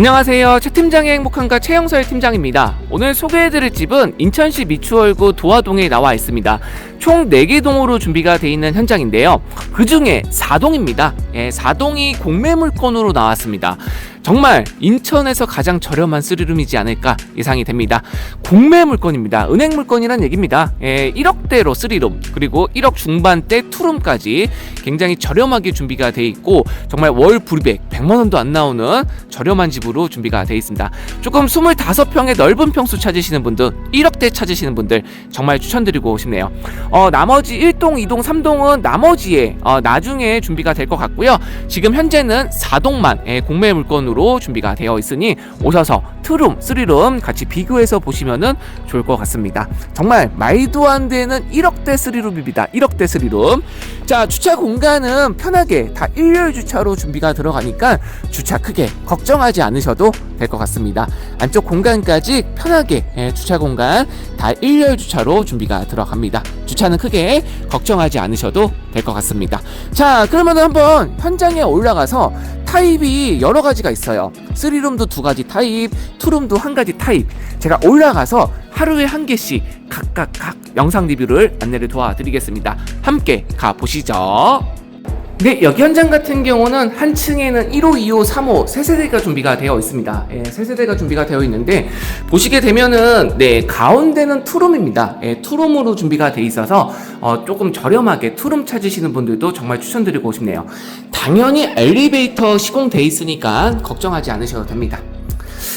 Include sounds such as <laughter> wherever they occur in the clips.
안녕하세요. 최 팀장의 행복한가 최영설 팀장입니다. 오늘 소개해드릴 집은 인천시 미추홀구 도화동에 나와 있습니다. 총 4개 동으로 준비가 되어 있는 현장인데요. 그 중에 4동입니다. 예, 4동이 공매물건으로 나왔습니다. 정말 인천에서 가장 저렴한 쓰리룸이지 않을까 예상이 됩니다. 공매 물건입니다. 은행 물건이란 얘기입니다. 예, 1억대로 쓰리룸 그리고 1억 중반대 투룸까지 굉장히 저렴하게 준비가 돼 있고 정말 월 불이백 100만 원도 안 나오는 저렴한 집으로 준비가 돼 있습니다. 조금 25평의 넓은 평수 찾으시는 분들 1억대 찾으시는 분들 정말 추천드리고 싶네요. 어, 나머지 1동, 2동, 3동은 나머지에 어, 나중에 준비가 될 것 같고요. 지금 현재는 4동만 예, 공매 물건으로 준비가 되어 있으니 오셔서 투룸, 쓰리룸 같이 비교해서 보시면은 좋을 것 같습니다. 정말 말도 안 되는 1억대 쓰리룸입니다. 1억대 쓰리룸. 자, 주차 공간은 편하게 다 일렬 주차로 준비가 들어가니까 주차 크게 걱정하지 않으셔도 될 것 같습니다. 안쪽 공간까지 편하게 예, 주차 공간 다 일렬 주차로 준비가 들어갑니다. 주차는 크게 걱정하지 않으셔도 될 것 같습니다. 자, 그러면 한번 현장에 올라가서 타입이 여러 가지가 있어요. 쓰리룸도 두 가지 타입, 투룸도 한 가지 타입. 제가 올라가서 하루에 한 개씩 각각 각 영상 리뷰를 안내를 도와드리겠습니다. 함께 가 보시죠. 네, 여기 현장 같은 경우는 한 층에는 1호, 2호, 3호 세 세대가 준비가 되어 있습니다. 예, 세 세대가 준비가 되어 있는데 보시게 되면은 네 가운데는 투룸입니다. 예, 투룸으로 준비가 돼 있어서 어, 조금 저렴하게 투룸 찾으시는 분들도 정말 추천드리고 싶네요. 당연히 엘리베이터 시공돼 있으니까 걱정하지 않으셔도 됩니다.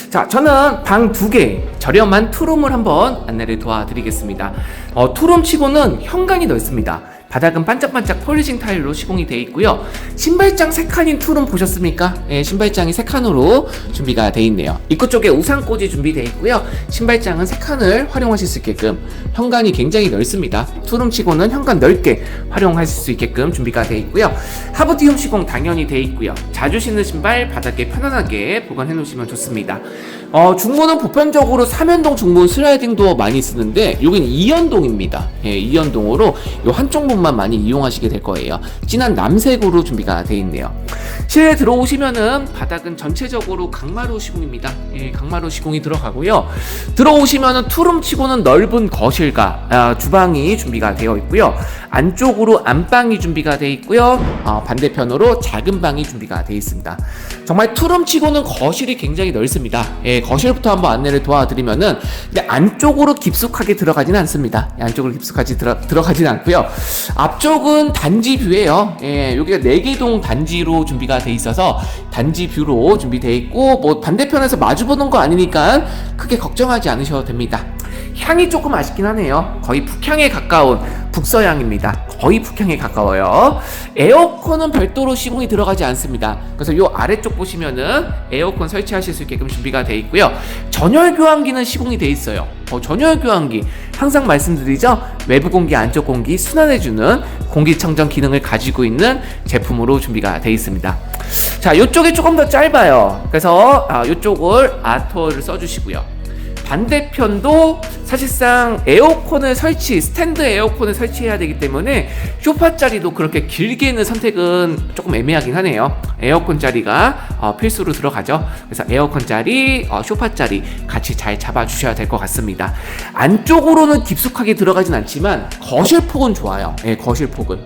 자, 저는 방 두 개 저렴한 투룸을 한번 안내를 도와드리겠습니다. 어, 투룸 치고는 현관이 넓습니다. 바닥은 반짝반짝 폴리싱 타일로 시공이 되어 있고요. 신발장 세 칸인 투룸 보셨습니까? 예, 신발장이 세 칸으로 준비가 되어 있네요. 입구 쪽에 우산꽂이 준비되어 있고요. 신발장은 세 칸을 활용하실 수 있게끔 현관이 굉장히 넓습니다. 투룸 치고는 현관 넓게 활용하실 수 있게끔 준비가 되어 있고요. 하부티움 시공 당연히 되어 있고요. 자주 신는 신발 바닥에 편안하게 보관해 놓으시면 좋습니다. 어, 중문은 보편적으로 3연동 중문 슬라이딩 도어 많이 쓰는데 여긴 2연동입니다. 예, 2연동으로 요 한쪽 문만 많이 이용하시게 될 거예요. 진한 남색으로 준비가 되어 있네요. 실내 들어오시면은 바닥은 전체적으로 강마루 시공입니다. 예, 강마루 시공이 들어가고요. 들어오시면은 투룸 치고는 넓은 거실과 아, 주방이 준비가 되어 있고요. 안쪽으로 안방이 준비가 되어 있고요. 어, 반대편으로 작은 방이 준비가 되어 있습니다. 정말 투룸 치고는 거실이 굉장히 넓습니다. 예, 거실부터 한번 안내를 도와드리면은 근데 안쪽으로 깊숙하게 들어가지는 않습니다. 예, 안쪽으로 깊숙하게 들어, 들어가지는 않고요. 앞쪽은 단지 뷰예요. 예, 여기가 4개동 단지로 준비 가 돼 있어서 단지 뷰로 준비되어 있고 뭐 반대편에서 마주 보는 거 아니니까 크게 걱정하지 않으셔도 됩니다. 향이 조금 아쉽긴 하네요. 거의 북향에 가까운 북서향입니다. 거의 북향에 가까워요. 에어컨은 별도로 시공이 들어가지 않습니다. 그래서 요 아래쪽 보시면은 에어컨 설치하실 수 있게끔 준비가 되어 있고요. 전열 교환기는 시공이 되어 있어요. 어, 전열 교환기 항상 말씀드리죠. 외부 공기, 안쪽 공기 순환해주는 공기청정 기능을 가지고 있는 제품으로 준비가 되어 있습니다. 자, 이쪽이 조금 더 짧아요. 그래서 아, 이쪽을 아토를 써주시고요. 반대편도 사실상 에어컨을 설치, 스탠드 에어컨을 설치해야 되기 때문에 쇼파 자리도 그렇게 길게는 선택은 조금 애매하긴 하네요. 에어컨 자리가 어, 필수로 들어가죠. 그래서 에어컨 자리, 어, 쇼파 자리 같이 잘 잡아주셔야 될 것 같습니다. 안쪽으로는 깊숙하게 들어가진 않지만 거실 폭은 좋아요. 예, 거실 폭은.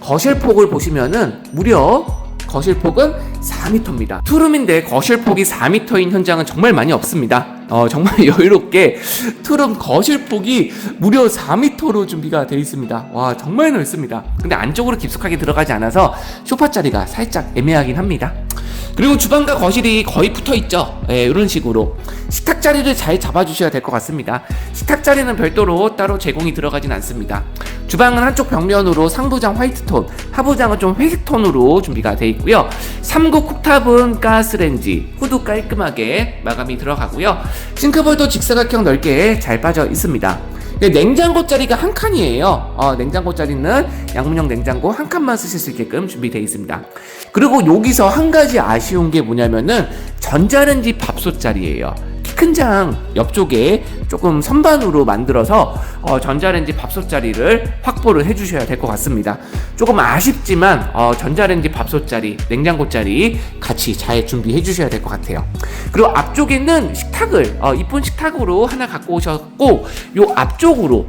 거실 폭을 보시면은 무려 거실 폭은 4m입니다. 투룸인데 거실 폭이 4m인 현장은 정말 많이 없습니다. 어, 정말 <laughs> 여유롭게 투룸 거실 폭이 무려 4m로 준비가 되어 있습니다. 와, 정말 넓습니다. 근데 안쪽으로 깊숙하게 들어가지 않아서 소파 자리가 살짝 애매하긴 합니다. 그리고 주방과 거실이 거의 붙어 있죠. 예, 이런 식으로 식탁 자리를 잘 잡아주셔야 될 것 같습니다. 식탁 자리는 별도로 따로 제공이 들어가진 않습니다. 주방은 한쪽 벽면으로 상부장 화이트 톤, 하부장은 좀 회색 톤으로 준비가 되어 있고요. 3구 쿡탑은 가스렌지, 후드 깔끔하게 마감이 들어가고요. 싱크볼도 직사각형 넓게 잘 빠져 있습니다. 네, 냉장고 자리가 한 칸이에요. 어, 냉장고 자리는 양문형 냉장고 한 칸만 쓰실 수 있게끔 준비되어 있습니다. 그리고 여기서 한 가지 아쉬운 게 뭐냐면은 전자레인지 밥솥 자리예요. 큰 장 옆쪽에 조금 선반으로 만들어서 어, 전자레인지 밥솥 자리를 확보를 해주셔야 될 것 같습니다. 조금 아쉽지만 어, 전자레인지 밥솥 자리, 냉장고 자리 같이 잘 준비해 주셔야 될 것 같아요. 그리고 앞쪽에는 식탁을 어, 이쁜 식탁으로 하나 갖고 오셨고 요 앞쪽으로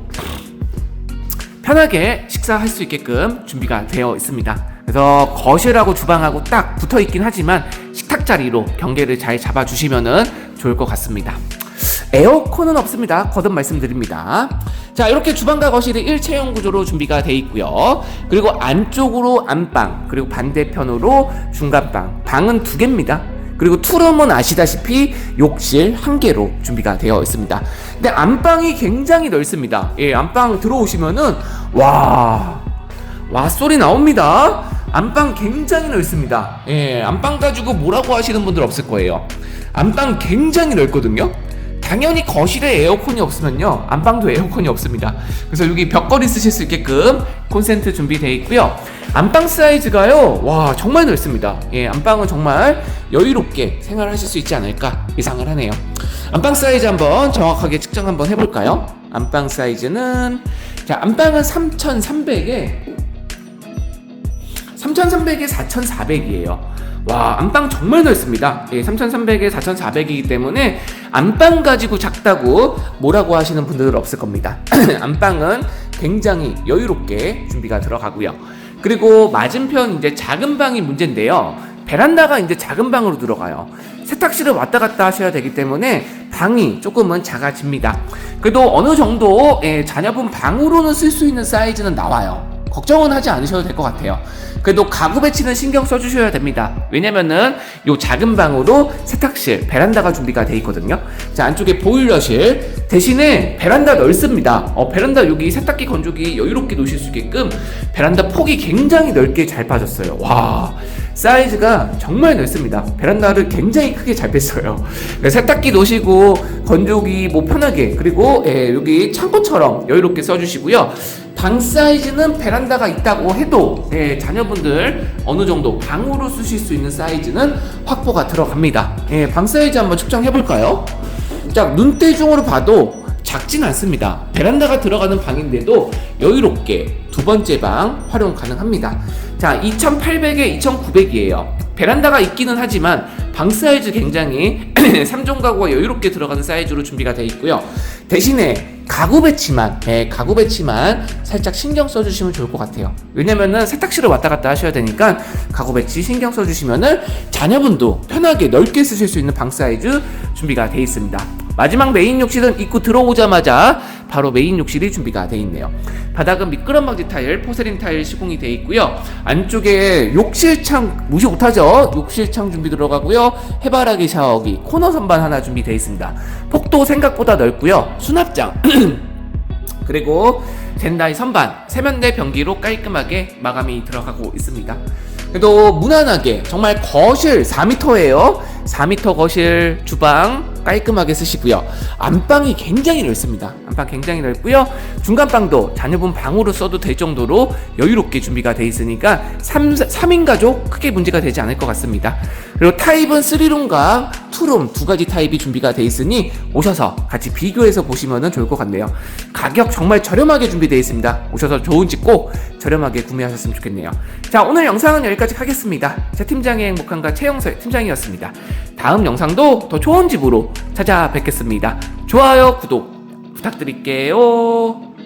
편하게 식사할 수 있게끔 준비가 되어 있습니다. 그래서 거실하고 주방하고 딱 붙어 있긴 하지만 식탁 자리로 경계를 잘 잡아주시면은 좋을 것 같습니다. 에어컨은 없습니다. 거듭 말씀드립니다. 자, 이렇게 주방과 거실이 일체형 구조로 준비가 되어 있고요. 그리고 안쪽으로 안방, 그리고 반대편으로 중간방, 방은 두 개입니다. 그리고 투룸은 아시다시피 욕실 한 개로 준비가 되어 있습니다. 근데 안방이 굉장히 넓습니다. 예, 안방 들어오시면은 와, 와 소리 나옵니다. 안방 굉장히 넓습니다. 예, 안방 가지고 뭐라고 하시는 분들 없을 거예요. 안방 굉장히 넓거든요. 당연히 거실에 에어컨이 없으면요. 안방도 에어컨이 없습니다. 그래서 여기 벽걸이 쓰실 수 있게끔 콘센트 준비되어 있고요. 안방 사이즈가요. 와 정말 넓습니다. 예 안방은 정말 여유롭게 생활하실 수 있지 않을까 예상을 하네요. 안방 사이즈 한번 정확하게 측정 한번 해볼까요? 안방 사이즈는 자 안방은 3300에 3300에 4400이에요. 와, 안방 정말 넓습니다. 예, 3300에 4400이기 때문에 안방 가지고 작다고 뭐라고 하시는 분들은 없을 겁니다. <clears throat> 안방은 굉장히 여유롭게 준비가 들어가고요. 그리고 맞은편 이제 작은 방이 문제인데요. 베란다가 이제 작은 방으로 들어가요. 세탁실을 왔다 갔다 하셔야 되기 때문에 방이 조금은 작아집니다. 그래도 어느 정도 예, 자녀분 방으로는 쓸 수 있는 사이즈는 나와요. 걱정은 하지 않으셔도 될 것 같아요. 그래도 가구 배치는 신경 써주셔야 됩니다. 왜냐면은 요 작은 방으로 세탁실, 베란다가 준비가 돼 있거든요. 자 안쪽에 보일러실 대신에 베란다 넓습니다. 어, 베란다 여기 세탁기 건조기 여유롭게 놓으실 수 있게끔 베란다 폭이 굉장히 넓게 잘 빠졌어요. 와 사이즈가 정말 넓습니다. 베란다를 굉장히 크게 잘 뺐어요. 그래서 세탁기 놓으시고 건조기 뭐 편하게 그리고 예, 여기 창고처럼 여유롭게 써주시고요. 방 사이즈는 베란다가 있다고 해도 예, 자녀분들 어느 정도 방으로 쓰실 수 있는 사이즈는 확보가 들어갑니다. 예, 방 사이즈 한번 측정해 볼까요? 자, 눈대중으로 봐도 작진 않습니다. 베란다가 들어가는 방인데도 여유롭게 두 번째 방 활용 가능합니다. 자, 2800에 2900이에요. 베란다가 있기는 하지만 방 사이즈 굉장히 <clears throat> 3종 가구가 여유롭게 들어가는 사이즈로 준비가 되어 있고요. 대신에 가구 배치만, 예, 가구 배치만 살짝 신경 써주시면 좋을 것 같아요. 왜냐면은 세탁실을 왔다 갔다 하셔야 되니까 가구 배치 신경 써주시면은 자녀분도 편하게 넓게 쓰실 수 있는 방 사이즈 준비가 되어 있습니다. 마지막 메인 욕실은 입구 들어오자마자 바로 메인 욕실이 준비가 되어 있네요. 바닥은 미끄럼 방지 타일, 포세린 타일 시공이 되어 있고요. 안쪽에 욕실창 무시 못하죠. 욕실창 준비 들어가고요. 해바라기 샤워기, 코너 선반 하나 준비되어 있습니다. 폭도 생각보다 넓고요. 수납장 <clears throat> 그리고 젠다이 선반 세면대 변기로 깔끔하게 마감이 들어가고 있습니다. 그래도 무난하게 정말 거실 4m예요. 4m 거실 주방 깔끔하게 쓰시고요. 안방이 굉장히 넓습니다. 안방 굉장히 넓고요. 중간방도 자녀분 방으로 써도 될 정도로 여유롭게 준비가 돼 있으니까 3, 3인 가족 크게 문제가 되지 않을 것 같습니다. 그리고 타입은 3룸과 2룸 두 가지 타입이 준비가 돼 있으니 오셔서 같이 비교해서 보시면 좋을 것 같네요. 가격 정말 저렴하게 준비되어 있습니다. 오셔서 좋은 집 꼭 저렴하게 구매하셨으면 좋겠네요. 자, 오늘 영상은 여기까지 하겠습니다. 제 팀장의 행복한가 최영설 팀장이었습니다. 다음 영상도 더 좋은 집으로 찾아뵙겠습니다. 좋아요, 구독 부탁드릴게요.